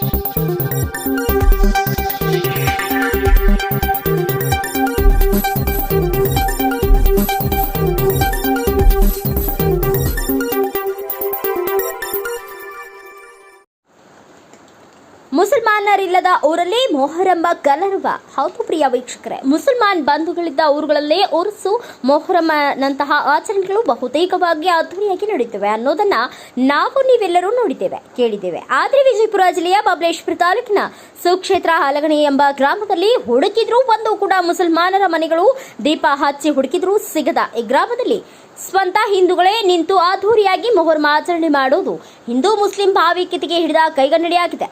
thank you ಮುಸಲ್ಮಾನರಿಲ್ಲದ ಊರಲ್ಲೇ ಮೊಹರಂಬ ಕಲರವ. ಹೌದು ಪ್ರಿಯ ವೀಕ್ಷಕರೇ, ಮುಸಲ್ಮಾನ್ ಬಂಧುಗಳಿದ್ದ ಊರುಗಳಲ್ಲೇ ಉರ್ಸು ಮೊಹರಮ್ಮನಂತಹ ಆಚರಣೆಗಳು ಬಹುತೇಕವಾಗಿ ಅದ್ದೂರಿಯಾಗಿ ನಡೆಯುತ್ತವೆ ಅನ್ನೋದನ್ನ ನಾವು ನೀವೆಲ್ಲರೂ ನೋಡಿದ್ದೇವೆ, ಕೇಳಿದ್ದೇವೆ. ಆದರೆ ವಿಜಯಪುರ ಜಿಲ್ಲೆಯ ಬಬಲೇಶ್ವರ ತಾಲೂಕಿನ ಸುಕ್ಷೇತ್ರ ಹಲಗಣಿ ಎಂಬ ಗ್ರಾಮದಲ್ಲಿ ಹುಡುಕಿದ್ರೂ ಒಂದು ಕೂಡ ಮುಸಲ್ಮಾನರ ಮನೆಗಳು ದೀಪ ಹಚ್ಚಿ ಹುಡುಕಿದ್ರೂ ಸಿಗದ. ಈ ಗ್ರಾಮದಲ್ಲಿ ಸ್ವಂತ ಹಿಂದೂಗಳೇ ನಿಂತು ಅದ್ದೂರಿಯಾಗಿ ಮೊಹರಂ ಆಚರಣೆ ಮಾಡೋದು ಹಿಂದೂ ಮುಸ್ಲಿಂ ಭಾವೈಕ್ಯತೆಗೆ ಹಿಡಿದ ಕೈಗನ್ನಡಿಯಾಗಿದೆ.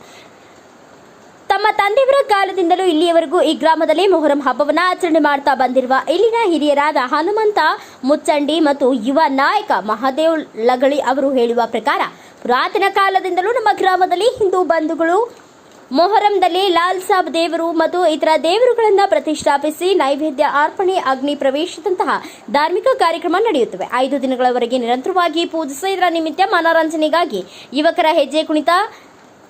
ತಮ್ಮ ತಂದೆಯವರ ಕಾಲದಿಂದಲೂ ಇಲ್ಲಿಯವರೆಗೂ ಈ ಗ್ರಾಮದಲ್ಲಿ ಮೊಹರಂ ಹಬ್ಬವನ್ನು ಆಚರಣೆ ಮಾಡ್ತಾ ಬಂದಿರುವ ಇಲ್ಲಿನ ಹಿರಿಯರಾದ ಹನುಮಂತ ಮುಚ್ಚಂಡಿ ಮತ್ತು ಯುವ ನಾಯಕ ಮಹಾದೇವ್ ಲಗಳಿ ಅವರು ಹೇಳುವ ಪ್ರಕಾರ ಪುರಾತನ ಕಾಲದಿಂದಲೂ ನಮ್ಮ ಗ್ರಾಮದಲ್ಲಿ ಹಿಂದೂ ಬಂಧುಗಳು ಮೊಹರಂದಲ್ಲಿ ಲಾಲ್ ಸಾಬ್ ದೇವರು ಮತ್ತು ಇತರ ದೇವರುಗಳನ್ನು ಪ್ರತಿಷ್ಠಾಪಿಸಿ ನೈವೇದ್ಯ ಅರ್ಪಣೆ, ಅಗ್ನಿ ಪ್ರವೇಶದಂತಹ ಧಾರ್ಮಿಕ ಕಾರ್ಯಕ್ರಮ ನಡೆಯುತ್ತವೆ. ಐದು ದಿನಗಳವರೆಗೆ ನಿರಂತರವಾಗಿ ಪೂಜಿಸಿ ಇದರ ನಿಮಿತ್ತ ಮನೋರಂಜನೆಗಾಗಿ ಯುವಕರ ಹೆಜ್ಜೆ ಕುಣಿತ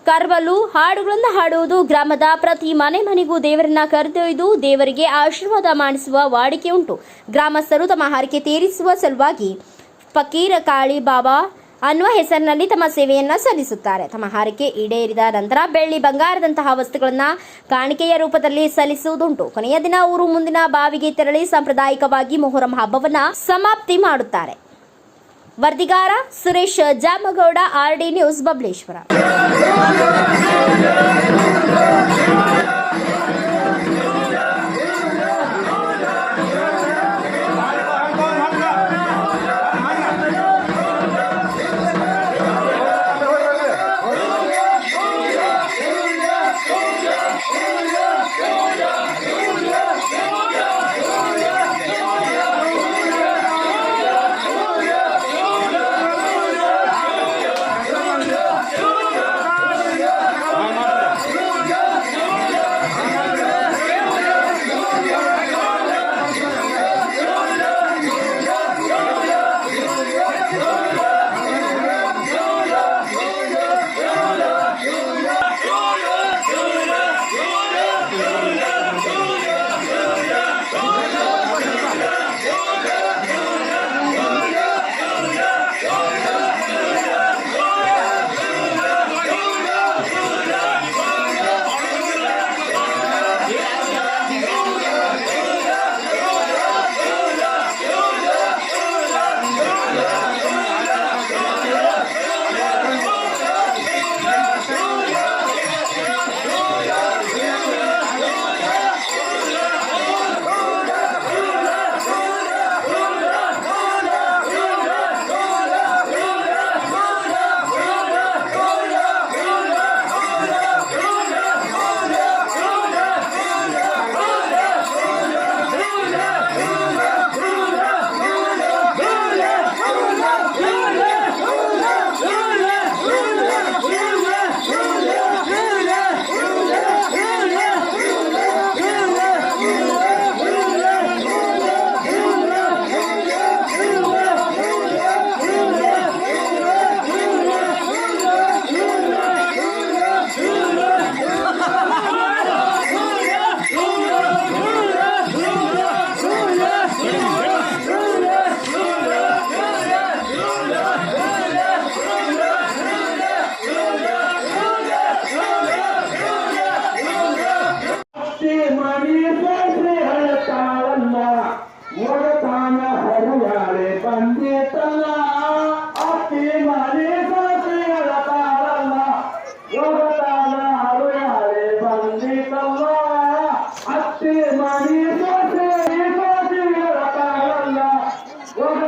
ಕರ್ವಲು ಹಾಡುಗಳನ್ನು ಹಾಡುವುದು ಗ್ರಾಮದ ಪ್ರತಿ ಮನೆ ಮನೆಗೂ ದೇವರನ್ನ ಕರೆದೊಯ್ದು ದೇವರಿಗೆ ಆಶೀರ್ವಾದ ಮಾಡಿಸುವ ವಾಡಿಕೆ ಉಂಟು. ಗ್ರಾಮಸ್ಥರು ತಮ್ಮ ಹರಕೆ ತೀರಿಸುವ ಸಲುವಾಗಿ ಫಕೀರ ಕಾಳಿ ಬಾಬಾ ಅನ್ನುವ ಹೆಸರಿನಲ್ಲಿ ತಮ್ಮ ಸೇವೆಯನ್ನ ಸಲ್ಲಿಸುತ್ತಾರೆ. ತಮ್ಮ ಹಾರಿಕೆ ಈಡೇರಿದ ನಂತರ ಬೆಳ್ಳಿ ಬಂಗಾರದಂತಹ ವಸ್ತುಗಳನ್ನ ಕಾಣಿಕೆಯ ರೂಪದಲ್ಲಿ ಸಲ್ಲಿಸುವುದುಂಟು. ಕೊನೆಯ ದಿನ ಊರು ಮುಂದಿನ ಬಾವಿಗೆ ತೆರಳಿ ಸಾಂಪ್ರದಾಯಿಕವಾಗಿ ಮೊಹರಂ ಹಬ್ಬವನ್ನ ಸಮಾಪ್ತಿ ಮಾಡುತ್ತಾರೆ. ವರದಿಗಾರ ಸುರೇಶ್ ಜಾಮಗೌಡ ಆರ್ಡಿ ನ್ಯೂಸ್ ಬಬಲೇಶ್ವರ.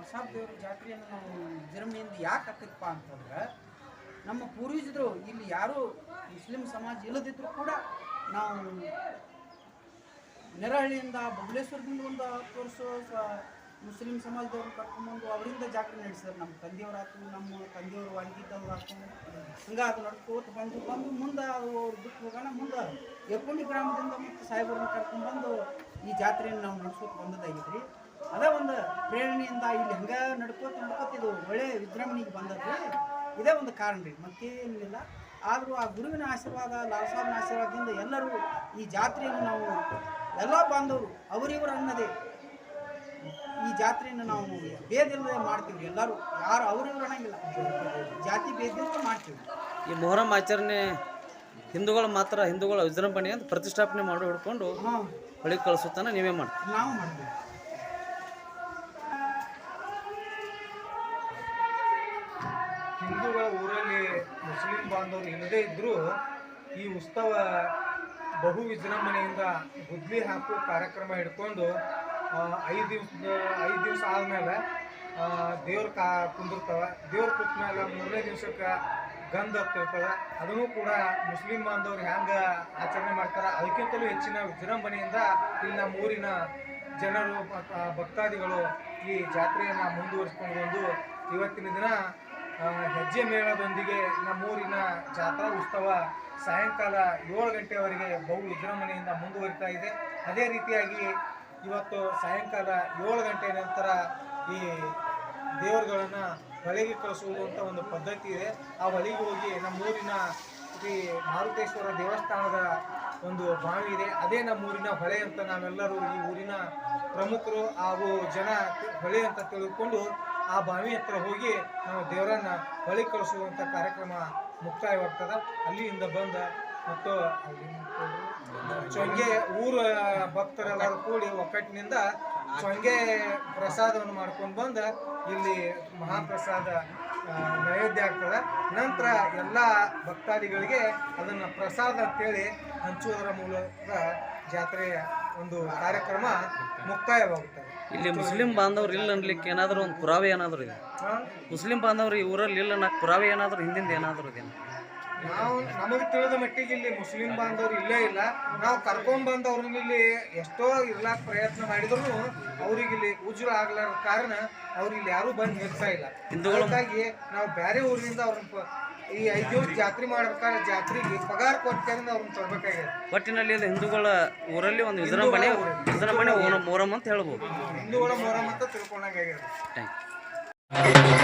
ಗ್ರಾಮದಲ್ಲಿ ದೇವ್ರ ಜಾತ್ರೆಯನ್ನು ನಾವು ವಿಜೃಂಭಣೆಯಿಂದ ಯಾಕೆ ಹತ್ತಿಪ್ಪ ಅಂತಂದ್ರೆ, ನಮ್ಮ ಪೂರ್ವಜರು ಇಲ್ಲಿ ಯಾರು ಮುಸ್ಲಿಂ ಸಮಾಜ ಇಲ್ಲದಿದ್ದರೂ ಕೂಡ ನಾವು ನೆರಹಳ್ಳಿಯಿಂದ ಬಬಲೇಶ್ವರದಿಂದ ಒಂದು ಹತ್ತು ವರ್ಷ ಮುಸ್ಲಿಂ ಸಮಾಜದವ್ರನ್ನ ಕರ್ಕೊಂಡ್ಬಂದು ಅವರಿಂದ ಜಾತ್ರೆ ನಡೆಸಿದ್ರು. ನಮ್ಮ ತಂದೆಯವರಾತು ನಮ್ಮ ತಂದೆಯವರು ವಾಲ್ಗಿದ್ದವ್ರು ಆತು ಹಂಗ ಅದು ನಡ್ಕೋತ ಬಂದು ಬಂದು ಮುಂದೆ ಅವ್ರು ಬಿಟ್ಟು ಹೋಗೋಣ, ಮುಂದೆ ಎಕ್ಕುಂಡಿ ಗ್ರಾಮದಿಂದ ಮತ್ತು ಸಾಹೇಬರನ್ನ ಕರ್ಕೊಂಡ್ಬಂದು ಈ ಜಾತ್ರೆಯನ್ನು ನಾವು ನಡೆಸೋಕೆ ಬಂದದ್ದಾಗೈತೆ ರೀ. ಅದೇ ಒಂದು ಪ್ರೇರಣೆಯಿಂದ ಇಲ್ಲಿ ಹಂಗೆ ನಡ್ಕೋತ ನಡ್ಕೋತ ಇದು ಒಳ್ಳೆ ವಿಜೃಂಭಣೆಗೆ ಬಂದದ್ದು ಇದೇ ಒಂದು ಕಾರಣ ರೀ. ಮತ್ತೇನಿಲ್ಲ ಆದರೂ ಆ ಗುರುವಿನ ಆಶೀರ್ವಾದ ಲಾಲ್ ಸಾಬ್ನ ಆಶೀರ್ವಾದದಿಂದ ಎಲ್ಲರೂ ಈ ಜಾತ್ರೆಯನ್ನು ನಾವು ಎಲ್ಲ ಬಾಂಧವರು ಅವರಿವರು ಅನ್ನದೇ ಈ ಜಾತ್ರೆಯನ್ನು ನಾವು ಭೇದಿಲ್ಲದೆ ಮಾಡ್ತೀವಿ ಎಲ್ಲರೂ. ಯಾರು ಅವ್ರಿವ್ರು ಅನ್ನಂಗಿಲ್ಲ. ಜಾತಿ ಭೇದಿಲ್ಲದೆ ಮಾಡ್ತೀವಿ. ಈ ಮೊಹರಂ ಆಚರಣೆ ಹಿಂದೂಗಳು ಮಾತ್ರ ಹಿಂದೂಗಳ ವಿಜೃಂಭಣೆ ಅಂತ ಪ್ರತಿಷ್ಠಾಪನೆ ಮಾಡಿ ಹಿಡ್ಕೊಂಡು ಹಳಿ ಕಳಿಸುತ್ತಾನೆ ನೀವೇ ಮಾಡ್ತೀವಿ ನಾವು ಮಾಡ್ತೀವಿ ಹಿಂದೂಗಳ ಊರಲ್ಲಿ ಮುಸ್ಲಿಂ ಬಾಂಧವರು ಇಲ್ಲದೇ ಇದ್ದರೂ ಈ ಉತ್ಸವ ಬಹು ವಿಜೃಂಭಣೆಯಿಂದ ಗುದ್ಲಿ ಹಾಕುವ ಕಾರ್ಯಕ್ರಮ ಹಿಡ್ಕೊಂಡು ಐದು ದಿವಸದ ಐದು ದಿವಸ ಆದಮೇಲೆ ದೇವ್ರ ಕಾ ಕುಂದಿರ್ತವೆ. ದೇವ್ರ ಕೂತ ಮೇಲೆ ಮೂರನೇ ದಿವ್ಸಕ್ಕೆ ಗಂಧ ಹತ್ತಿರ್ತದೆ. ಅದನ್ನು ಕೂಡ ಮುಸ್ಲಿಂ ಬಾಂಧವ್ರು ಹ್ಯಾಂಗೆ ಆಚರಣೆ ಮಾಡ್ತಾರೆ? ಅದಕ್ಕಿಂತಲೂ ಹೆಚ್ಚಿನ ವಿಜೃಂಭಣೆಯಿಂದ ಇಲ್ಲಿ ನಮ್ಮ ಊರಿನ ಜನರು ಭಕ್- ಭಕ್ತಾದಿಗಳು ಈ ಜಾತ್ರೆಯನ್ನು ಮುಂದುವರಿಸ್ಕೊಂಡು ಬಂದು ಇವತ್ತಿನ ದಿನ ಹೆಜ್ಜೆ ಮೇಳದೊಂದಿಗೆ ನಮ್ಮೂರಿನ ಜಾತ್ರಾ ಉತ್ಸವ ಸಾಯಂಕಾಲ ಏಳು ಗಂಟೆವರೆಗೆ ಬಹು ವಿಜೃಂಭಣೆಯಿಂದ ಮುಂದುವರಿತಾ ಇದೆ. ಅದೇ ರೀತಿಯಾಗಿ ಇವತ್ತು ಸಾಯಂಕಾಲ ಏಳು ಗಂಟೆ ನಂತರ ಈ ದೇವರುಗಳನ್ನು ಹೊಳೆಗೆ ಕಳಿಸುವುದು ಅಂತ ಒಂದು ಪದ್ಧತಿ ಇದೆ. ಆ ಹೊಳೆಗೆ ಹೋಗಿ ನಮ್ಮೂರಿನ ಶ್ರೀ ಮಾರುತೇಶ್ವರ ದೇವಸ್ಥಾನದ ಒಂದು ಬಾವಿ ಇದೆ. ಅದೇ ನಮ್ಮೂರಿನ ಹೊಳೆ ಅಂತ ನಾವೆಲ್ಲರೂ ಈ ಊರಿನ ಪ್ರಮುಖರು ಹಾಗೂ ಜನ ಹೊಳೆ ಅಂತ ತಿಳ್ಕೊಂಡು ಆ ಬಾವಿ ಹತ್ರ ಹೋಗಿ ನಾವು ದೇವರನ್ನ ಬಳಿ ಕಳಿಸುವಂಥ ಕಾರ್ಯಕ್ರಮ ಮುಕ್ತಾಯವಾಗ್ತದ. ಅಲ್ಲಿಯಿಂದ ಬಂದ ಮತ್ತು ಚೊಂಗೆ ಊರ ಭಕ್ತರೆಲ್ಲರೂ ಕೂಡಿ ಒಕ್ಕಟ್ಟಿನಿಂದ ಚೊಂಗೆ ಪ್ರಸಾದವನ್ನು ಮಾಡ್ಕೊಂಡು ಬಂದು. ಇಲ್ಲಿ ಮಹಾಪ್ರಸಾದ ನೈವೇದ್ಯ ಆಗ್ತದೆ. ನಂತರ ಎಲ್ಲ ಭಕ್ತಾದಿಗಳಿಗೆ ಅದನ್ನು ಪ್ರಸಾದ ಅಂತೇಳಿ ಹಂಚುವುದರ ಮೂಲಕ ಜಾತ್ರೆಯ ಒಂದು ಕಾರ್ಯಕ್ರಮ ಮುಕ್ತಾಯವಾಗುತ್ತದೆ. ಇಲ್ಲಿ ಮುಸ್ಲಿಂ ಬಾಂಧವ್ರು ಇಲ್ಲ ಅನ್ಲಿಕ್ಕೆ ಏನಾದರೂ ಒಂದು ಪುರಾವೆ ಏನಾದರೂ ಇದೆ? ಮುಸ್ಲಿಂ ಬಾಂಧವ್ರು ಈ ಊರಲ್ಲಿ ಇಲ್ಲ ನಾಲ್ಕು ಪುರಾವೆ ಏನಾದರೂ ಹಿಂದಿಂದ ಏನಾದರೂ ಇದೆ? ನಾವು ನಮಗೆ ತಿಳಿದ ಮಟ್ಟಿಗೆ ಇಲ್ಲಿ ಮುಸ್ಲಿಂ ಬಾಂಧವರು ಇಲ್ಲೇ ಇಲ್ಲ. ನಾವು ಕರ್ಕೊಂಡ್ ಬಂದವ್ರನ್ನ ಇಲ್ಲಿ ಎಷ್ಟೋ ಇರ್ಲಾಕ ಪ್ರಯತ್ನ ಮಾಡಿದ್ರು ಅವ್ರಿಗೆ ಇಲ್ಲಿ ಉಜ್ವಲ ಆಗ್ಲಾರ ಕಾರಣ ಅವ್ರು ಇಲ್ಲಿ ಯಾರು ಬಂದು ನಿಲ್ತಾ ಇಲ್ಲ. ಹಿಂದೂಗಳಿಗಾಗಿ ನಾವು ಬೇರೆ ಊರಿನಿಂದ ಅವ್ರನ್ನ ಈ ಐದು ದಿವಸ ಜಾತ್ರೆ ಮಾಡ್ಬೇಕಾದ್ರೆ ಜಾತ್ರೆಗೆ ಪಗಾರ ಕೊಟ್ಟರಿಂದ ಅವ್ರನ್ನ ತರ್ಬೇಕಾಗಿದೆ. ಒಟ್ಟಿನಲ್ಲಿ ಅದು ಹಿಂದೂಗಳ ಊರಲ್ಲಿ ಒಂದು ವಿಜೃಂಭಣೆ ವಿಜೃಂಭಣೆ ಓಣ- ಮೊಹರಂ ಅಂತ ಹೇಳ್ಬೋದು. ಹಿಂದೂಗಳ ಮೊಹರಂ ಅಂತ ಥ್ಯಾಂಕ್ ಯು